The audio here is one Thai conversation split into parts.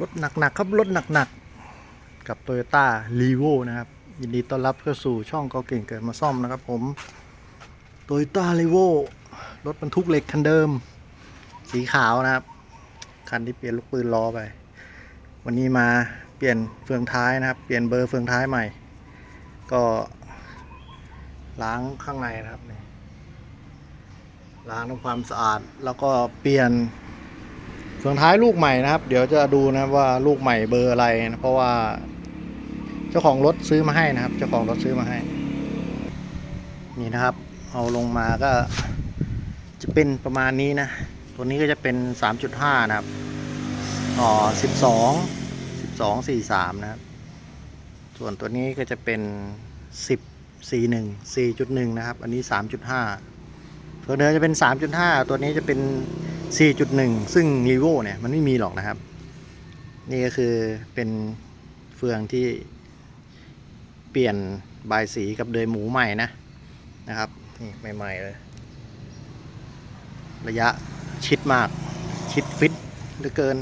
รถหนักๆครับ รถหนักๆ กับ Toyota r e v o นะครับ ยินดีต้อนรับเข้าสู่ช่องก็เก่งเกิดมาซ่อมนะครับผม Toyota r e v o รถบรรทุกเหล็กคันเดิม สีขาวนะครับ คันที่เปลี่ยนลูกปืนล้อไป วันนี้มาเปลี่ยนเฟืองท้ายนะครับ เปลี่ยนเบอร์เฟืองท้ายใหม่ ก็ล้างข้างในนะครับล้างทำความสะอาดแล้วก็เปลี่ยน เฟืองท้ายลูกใหม่นะครับ เดี๋ยวจะดูนะว่าลูกใหม่เบอร์อะไรนะเพราะว่า เจ้าของรถซื้อมาให้นะครับ เจ้าของรถซื้อมาให้ นี่นะครับ เอาลงมาก็จะเป็นประมาณนี้นะ ตัวนี้ก็จะเป็น 3.5 นะครับอ๋อ12 12 43 นะครับ ส่วนตัวนี้ก็จะเป็น 10 41 4.1 นะครับ อันนี้ 3.5 ตัวเดิมจะเป็น 3.5 ตัวนี้จะเป็น 4.1 ซึ่ง r e v o เนี่ยมันไม่มีหรอกนะครับ นี่ก็คือเป็นเฟืองที่เปลี่ยนบายสีกับเดยหมูใหม่นะนะครับนี่ใหม่ๆเลย ระยะชิดมากชิดฟิตเหลือเกิน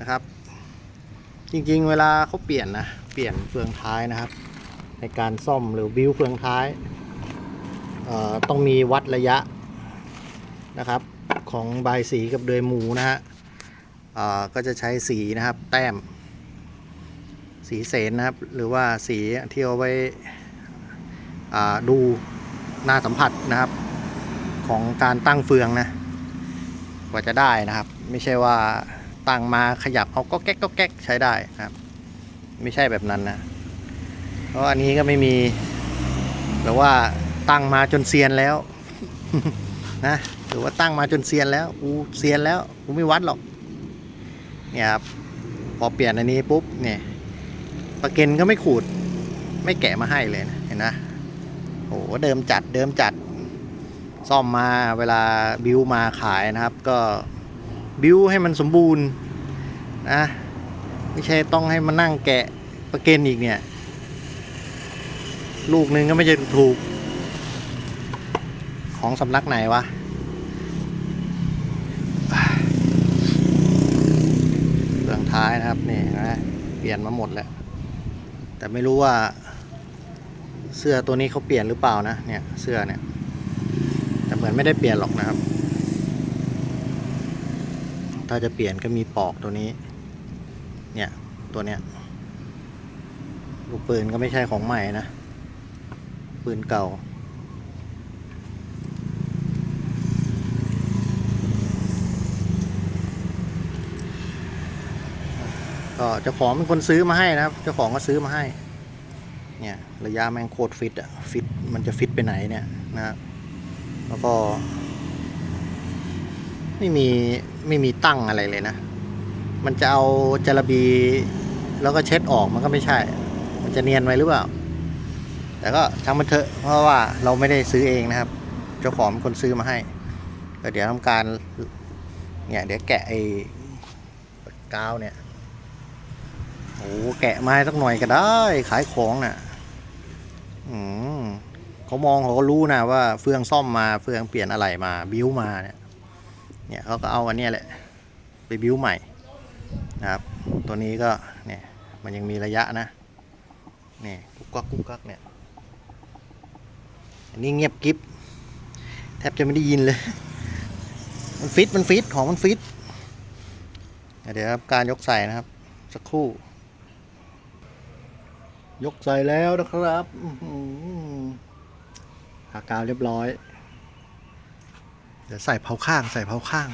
นะครับ จริงๆ เวลาเขาเปลี่ยนนะเปลี่ยนเฟืองท้ายนะครับ ในการซ่อมหรือบิ้วเฟืองท้ายต้องมีวัดระยะนะครับ ของบายสีกับเดยหมูนะฮะก็จะใช้สีนะครับแต้ม สีเสนนะครับ หรือว่าสีที่เอาไว้อ่าดูหน้าสัมผัสนะครับ ของการตั้งเฟืองนะกว่าจะได้นะครับ ไม่ใช่ว่าตั้งมาขยับเอาก็แก๊กก็แก๊กใช้ได้นะครับ ไม่ใช่แบบนั้นนะเพราะอันนี้ก็ไม่มีแบบว่าตั้งมาจนเซียนแล้วนะ หรือว่าตั้งมาจนเซียนแล้วกูเซียนแล้วกูไม่วัดหรอกเนี่ยครับพอเปลี่ยนอันนี้ปุ๊บเนี่ยประเก็นก็ไม่ขูด ไม่แกะมาให้เลยนะเห็นนะโอ้โหเดิมจัดเดิมจัด ซ่อมมาเวลาบิวมาขายนะครับ ก็บิวให้มันสมบูรณ์นะไม่ใช่ต้องให้มานั่งแกะประเก็นอีกเนี่ย ลูกนึงก็ไม่ใช่ถูกของสำนักไหนวะ เฟือง ท้ายนะครับนี่นะเปลี่ยนมาหมดแล้ว แต่ไม่รู้ว่า เสื้อตัวนี้เขาเปลี่ยนหรือเปล่านะเนี่ยเสื้อเนี่ย แต่เหมือนไม่ได้เปลี่ยนหรอกนะครับ ถ้าจะเปลี่ยนก็มีปอกตัวนี้ เนี่ยตัวเนี้ยลูกปืนก็ไม่ใช่ของใหม่นะปืนเก่า ก็เจ้าของเป็นคนซื้อมาให้นะครับ เจ้าของก็ซื้อมาให้ เนี่ยระยะแม่งโคตรฟิตอะฟิตมันจะฟิตไปไหนเนี่ยนะครับแล้วก็ ไม่มีไม่มีตั้งอะไรเลยนะ มันจะเอาจระบี แล้วก็เช็ดออกมันก็ไม่ใช่ มันจะเนียนไว้หรือเปล่า แต่ก็ช่างมันเถอะ เพราะว่าเราไม่ได้ซื้อเองนะครับ เจ้าของเป็นคนซื้อมาให้ก็เดี๋ยวทำการ เนี่ยเดี๋ยวแกะไอ้กาวเนี่ย แกะไม้สักหน่อยก็ได้ ขายของน่ะอืมเขามองเขาก็รู้นะว่าเฟืองซ่อมมาเฟืองเปลี่ยนอะไรมาบิ้วมาเนี่ยเนี่ยเขาก็เอาอันนี้แหละ ไปบิ้วใหม่นะครับ ตัวนี้ก็เนี่ยมันยังมีระยะนะนี่กุ๊กกักกุ๊กกักเนี่ยอันนี้เงียบกิฟแทบจะไม่ได้ยินเลย มันฟิตมันฟิตของมันฟิตเดี๋ยวครับการยกใส่นะครับ สักครู่ ยกใส่แล้วนะครับอื้อหือหากาวเรียบร้อย เดี๋ยวใส่เผาข้าง ใส่เผาข้าง